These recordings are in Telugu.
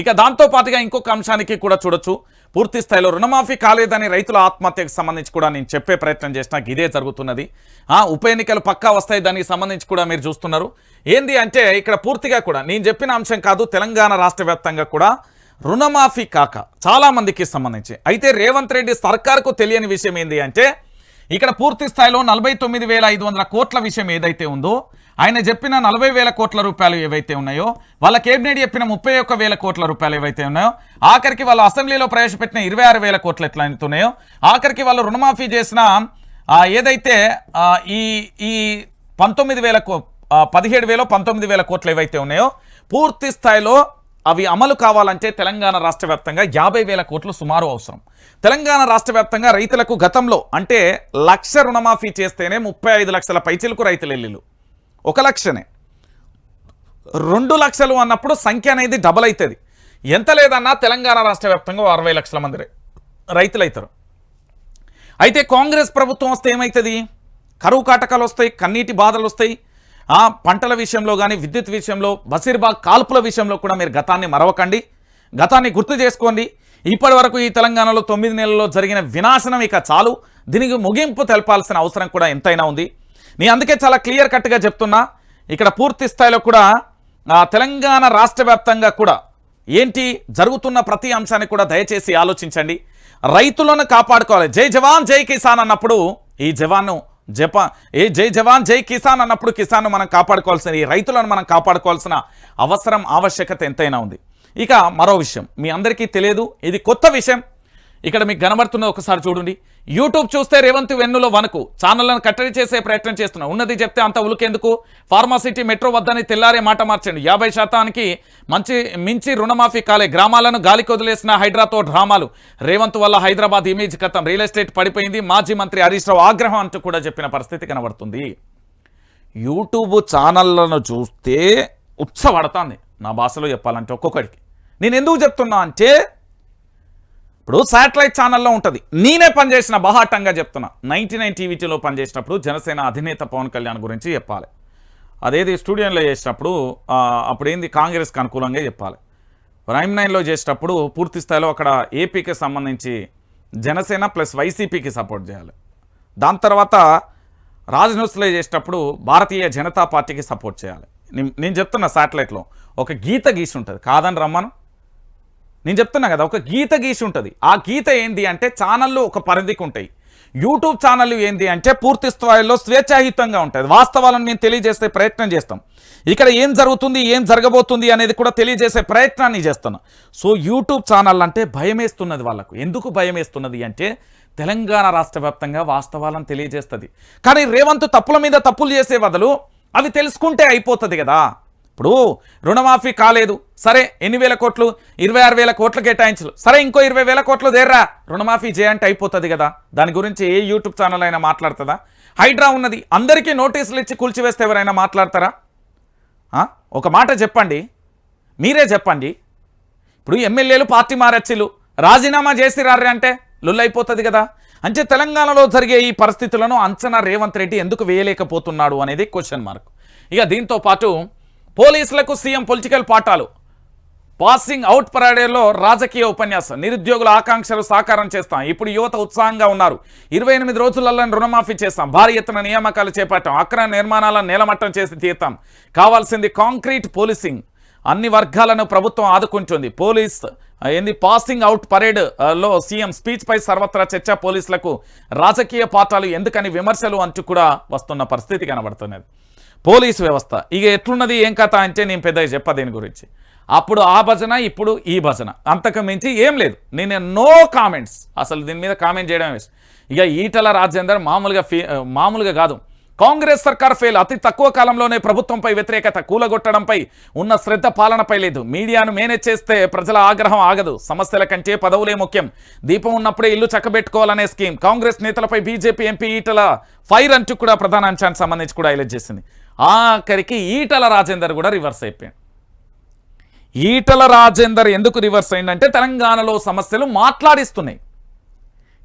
ఇక దాంతో పాటుగా ఇంకొక అంశానికి కూడా చూడొచ్చు. పూర్తి స్థాయిలో రుణమాఫీ కాలేదని రైతుల ఆత్మహత్యకు సంబంధించి కూడా నేను చెప్పే ప్రయత్నం చేసిన ఇదే జరుగుతున్నది. ఆ ఉప ఎన్నికలు పక్కా వస్తాయి దానికి సంబంధించి కూడా మీరు చూస్తున్నారు. ఏంది అంటే ఇక్కడ పూర్తిగా కూడా నేను చెప్పిన అంశం కాదు తెలంగాణ రాష్ట్ర వ్యాప్తంగా కూడా రుణమాఫీ కాక చాలా మందికి సంబంధించి. అయితే రేవంత్ రెడ్డి సర్కార్కు తెలియని విషయం ఏంది అంటే ఇక్కడ పూర్తి స్థాయిలో నలభై తొమ్మిది వేల ఐదు వందల కోట్ల విషయం ఏదైతే ఉందో ఆయన చెప్పిన నలభై వేల కోట్ల రూపాయలు ఏవైతే ఉన్నాయో వాళ్ళ కేబినెట్ చెప్పిన ముప్పై ఒక్క వేల కోట్ల రూపాయలు ఏవైతే ఉన్నాయో ఆఖరికి వాళ్ళు అసెంబ్లీలో ప్రవేశపెట్టిన ఇరవై ఆరు వేల కోట్లు ఎట్లా అవుతున్నాయో ఆఖరికి వాళ్ళు రుణమాఫీ చేసిన ఏదైతే ఈ ఈ పంతొమ్మిది వేల కో పదిహేడు వేల పంతొమ్మిది వేల కోట్లు ఏవైతే ఉన్నాయో పూర్తి స్థాయిలో అవి అమలు కావాలంటే తెలంగాణ రాష్ట్ర వ్యాప్తంగా యాభై వేల కోట్లు సుమారు అవసరం. తెలంగాణ రాష్ట్ర వ్యాప్తంగా రైతులకు గతంలో అంటే లక్ష రుణమాఫీ చేస్తేనే ముప్పై ఐదు లక్షల పైచిలకు రైతులు ఎల్లిలు ఒక లక్షనే. రెండు లక్షలు అన్నప్పుడు సంఖ్య అనేది డబల్ అవుతుంది ఎంత లేదన్నా తెలంగాణ రాష్ట్ర వ్యాప్తంగా అరవై లక్షల మంది రైతులు అవుతారు అయితే కాంగ్రెస్ ప్రభుత్వం వస్తే ఏమవుతుంది కరువు కాటకాలు వస్తాయి కన్నీటి బాధలు వస్తాయి. ఆ పంటల విషయంలో కానీ విద్యుత్ విషయంలో బసీర్బాగ్ కాల్పుల విషయంలో కూడా మీరు గతాన్ని మరవకండి. గతాన్ని గుర్తు చేసుకోండి. ఇప్పటి వరకు ఈ తెలంగాణలో తొమ్మిది నెలల్లో జరిగిన వినాశనం ఇక చాలు. దీనికి ముగింపు తెలపాల్సిన అవసరం కూడా ఎంతైనా ఉంది. నేను అందుకే చాలా క్లియర్ కట్గా చెప్తున్నా. ఇక్కడ పూర్తి స్థాయిలో కూడా తెలంగాణ రాష్ట్ర వ్యాప్తంగా కూడా ఏంటి జరుగుతున్న ప్రతి అంశాన్ని కూడా దయచేసి ఆలోచించండి. రైతులను కాపాడుకోవాలి. జై జవాన్ జై కిసాన్ అన్నప్పుడు ఈ జవాను జపా ఏ జై జవాన్ జై కిసాన్ అన్నప్పుడు కిసాన్ మనం కాపాడుకోవాల్సిన ఈ రైతులను మనం కాపాడుకోవాల్సిన అవసరం ఆవశ్యకత ఎంతైనా ఉంది. ఇక మరో విషయం మీ అందరికీ తెలియదు. ఇది కొత్త విషయం. ఇక్కడ మీకు కనబడుతున్నది ఒకసారి చూడండి. యూట్యూబ్ చూస్తే రేవంత్ వెన్నులో వనకు ఛానళ్ళను కట్టడి చేసే ప్రయత్నం చేస్తున్నా. ఉన్నది చెప్తే అంత ఉలికేందుకు? ఫార్మాసిటీ మెట్రో వద్దని తెల్లారే మాట మార్చండి. యాభై శాతానికి మంచి మించి రుణమాఫీ కాలే గ్రామాలను గాలికి వదిలేసిన హైడ్రాతో డ్రామాలు. రేవంత్ వల్ల హైదరాబాద్ ఇమేజ్ కథం రియల్ ఎస్టేట్ పడిపోయింది. మాజీ మంత్రి హరీష్ రావు ఆగ్రహం అంటూ కూడా చెప్పిన పరిస్థితి కనబడుతుంది. యూట్యూబ్ ఛానళ్ళను చూస్తే ఉత్సపడుతుంది నా భాషలో చెప్పాలంటే ఒక్కొక్కడికి. నేను ఎందుకు చెప్తున్నా అంటే ఇప్పుడు శాటిలైట్ ఛానల్లో ఉంటుంది. నేనే పనిచేసిన బహాటంగా చెప్తున్నా. నైంటీ నైన్ టీవీటీలో పనిచేసినప్పుడు జనసేన అధినేత పవన్ కళ్యాణ్ గురించి చెప్పాలి. అదేది స్టూడియోలో చేసినప్పుడు అప్పుడేంది అప్పుడు ఏంది కాంగ్రెస్కి అనుకూలంగా చెప్పాలి. ప్రైమ్ నైన్లో చేసేటప్పుడు పూర్తి స్థాయిలో అక్కడ ఏపీకి సంబంధించి జనసేన ప్లస్ వైసీపీకి సపోర్ట్ చేయాలి. దాని తర్వాత రాజ్ న్యూస్లో చేసేటప్పుడు భారతీయ జనతా పార్టీకి సపోర్ట్ చేయాలి. నేను నేను చెప్తున్నా శాటిలైట్లో ఒక గీత గీసి ఉంటుంది. కాదని రమ్మను. నేను చెప్తున్నా కదా ఒక గీత గీసి ఉంటుంది. ఆ గీత ఏంది అంటే ఛానళ్ళు ఒక పరిధికి ఉంటాయి. యూట్యూబ్ ఛానల్ ఏంది అంటే పూర్తి స్థాయిలో స్వేచ్ఛాయుతంగా ఉంటుంది వాస్తవాలను మేము తెలియజేసే ప్రయత్నం చేస్తాం. ఇక్కడ ఏం జరుగుతుంది ఏం జరగబోతుంది అనేది కూడా తెలియజేసే ప్రయత్నాన్ని చేస్తున్నాం సో యూట్యూబ్ ఛానల్ అంటే భయమేస్తున్నది వాళ్ళకు. ఎందుకు భయమేస్తున్నది అంటే తెలంగాణ రాష్ట్ర వ్యాప్తంగా వాస్తవాలను తెలియజేస్తుంది. కానీ రేవంత్ తప్పుల మీద తప్పులు చేసే బదులు అవి తెలుసుకుంటే అయిపోతుంది కదా. ఇప్పుడు రుణమాఫీ కాలేదు. సరే ఎన్ని వేల కోట్లు? ఇరవై ఆరు వేల కోట్లు కేటాయించలు సరే ఇంకో ఇరవై వేల కోట్లు దేర్రా? రుణమాఫీ చేయంటే అయిపోతుంది కదా. దాని గురించి ఏ యూట్యూబ్ ఛానల్ అయినా మాట్లాడుతుందా? హైడ్రా ఉన్నది. అందరికీ నోటీసులు ఇచ్చి కూల్చివేస్తే ఎవరైనా మాట్లాడతారా? ఒక మాట చెప్పండి. మీరే చెప్పండి. ఇప్పుడు ఎమ్మెల్యేలు పార్టీ మారచ్చిలు రాజీనామా చేసి రారే అంటే లుల్లైపోతుంది కదా. అంటే తెలంగాణలో జరిగే ఈ పరిస్థితులను అంచనా రేవంత్ రెడ్డి ఎందుకు వేయలేకపోతున్నాడు అనేది క్వశ్చన్ మార్క్ ఇక దీంతో పాటు పోలీసులకు సీఎం పొలిటికల్ పాఠాలు. పాసింగ్ అవుట్ పరాడేలో రాజకీయ ఉపన్యాసం. నిరుద్యోగుల ఆకాంక్షలు సాకారం చేస్తాం. ఇప్పుడు యువత ఉత్సాహంగా ఉన్నారు. ఇరవై ఎనిమిది రోజులలో రుణమాఫీ చేస్తాం. భారీ ఎత్తున నియామకాలు చేపట్టాం. అక్రమ నిర్మాణాలను నేలమట్టం చేసి తీస్తాం కావాల్సింది కాంక్రీట్ పోలీసింగ్. అన్ని వర్గాలను ప్రభుత్వం ఆదుకుంటుంది. పోలీస్ ఏంది పాసింగ్ అవుట్ పరేడ్లో సీఎం స్పీచ్ పై సర్వత్రా చర్చ. పోలీసులకు రాజకీయ పాఠాలు ఎందుకని విమర్శలు అంటూ కూడా వస్తున్న పరిస్థితి కనబడుతున్నది. పోలీస్ వ్యవస్థ. ఇక ఎట్లున్నది ఏం కథ అంటే నేను పెద్దగా చెప్ప దీని గురించి. అప్పుడు ఆ భజన ఇప్పుడు ఈ భజన. అంతకు మించి ఏం లేదు. నేను నో కామెంట్స్. అసలు దీని మీద కామెంట్ చేయడం వేసి ఇక ఈటల రాజేందర్ మామూలుగా మామూలుగా కాదు. కాంగ్రెస్ సర్కార్ ఫెయిల్. అతి తక్కువ కాలంలోనే ప్రభుత్వంపై వ్యతిరేకత కూలగొట్టడంపై ఉన్న శ్రద్ధ పాలనపై లేదు. మీడియాను మేనేజ్ చేస్తే ప్రజల ఆగ్రహం ఆగదు. సమస్యల కంటే పదవులే ముఖ్యం. దీపం ఉన్నప్పుడే ఇల్లు చక్కబెట్టుకోవాలనే స్కీమ్. కాంగ్రెస్ నేతలపై బీజేపీ ఎంపీ ఈటల ఫైర్ అంటూ కూడా ప్రధాన అంశానికి సంబంధించి కూడా హైలైట్ చేసింది. ఆఖరికి ఈటల రాజేందర్ కూడా రివర్స్ అయిపోయాడు. ఈటల రాజేందర్ ఎందుకు రివర్స్ అయిందంటే తెలంగాణలో సమస్యలు మాట్లాడిస్తున్నాయి.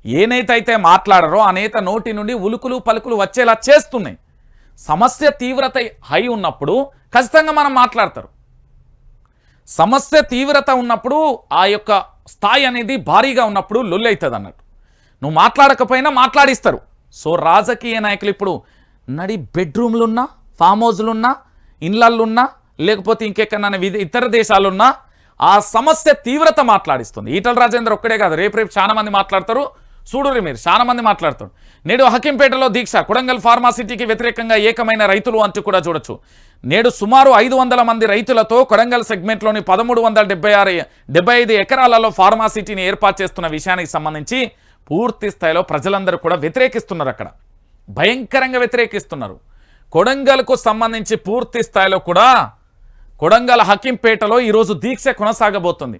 ఏ నేత అయితే మాట్లాడరో ఆ నేత నోటి నుండి ఉలుకులు పలుకులు వచ్చేలా చేస్తున్నాయి. సమస్య తీవ్రత హై ఉన్నప్పుడు ఖచ్చితంగా మనం మాట్లాడతారు. సమస్య తీవ్రత ఉన్నప్పుడు ఆ యొక్క స్థాయి అనేది భారీగా ఉన్నప్పుడు లొల్లవుతుంది అన్నట్టు నువ్వు మాట్లాడకపోయినా మాట్లాడిస్తారు. సో రాజకీయ నాయకులు ఇప్పుడు నడి బెడ్రూమ్లున్నా ఫామ్ హౌజ్లున్నా ఇళ్ళల్లున్నా లేకపోతే ఇంకెక్కడన్నా విధి ఇతర దేశాలున్నా ఆ సమస్య తీవ్రత మాట్లాడిస్తుంది. ఈటల రాజేందర్ ఒక్కడే కాదు రేపు రేపు చాలా మంది మాట్లాడతారు. చూడుర్రి మీరు చాలా మంది మాట్లాడతారు. నేడు హకింపేటలో దీక్ష కొడంగల్ ఫార్మాసిటీకి వ్యతిరేకంగా ఏకమైన రైతులు అంటూ కూడా చూడొచ్చు. నేడు సుమారు ఐదు వందల మంది రైతులతో కొడంగల్ సెగ్మెంట్లోని పదమూడు వందల డెబ్బై ఆరు ఐదు ఎకరాలలో ఫార్మాసిటీని ఏర్పాటు చేస్తున్న విషయానికి సంబంధించి పూర్తి స్థాయిలో ప్రజలందరూ కూడా వ్యతిరేకిస్తున్నారు అక్కడ. భయంకరంగా వ్యతిరేకిస్తున్నారు. కొడంగల్కు సంబంధించి పూర్తి స్థాయిలో కూడా కొడంగల్ హకింపేటలో ఈరోజు దీక్ష కొనసాగబోతుంది.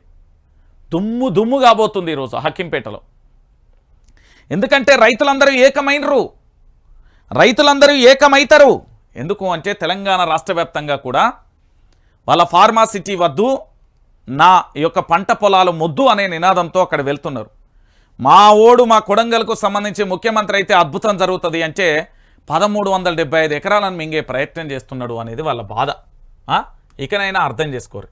దుమ్ము దుమ్ము కాబోతుంది ఈరోజు హకింపేటలో. ఎందుకంటే రైతులందరూ ఏకమైనరు. రైతులందరూ ఏకమైతారు. ఎందుకు అంటే తెలంగాణ రాష్ట్ర కూడా వాళ్ళ ఫార్మాసిటీ వద్దు నా యొక్క పంట పొలాలు మొద్దు అనే నినాదంతో అక్కడ వెళ్తున్నారు. మా ఓడు మా కొడంగల్కు సంబంధించి ముఖ్యమంత్రి అయితే అద్భుతం జరుగుతుంది అంటే పదమూడు వందల డెబ్బై ఐదు ఎకరాలను మింగే ప్రయత్నం చేస్తున్నాడు అనేది వాళ్ళ బాధ. ఇకనైనా అర్థం చేసుకోరు.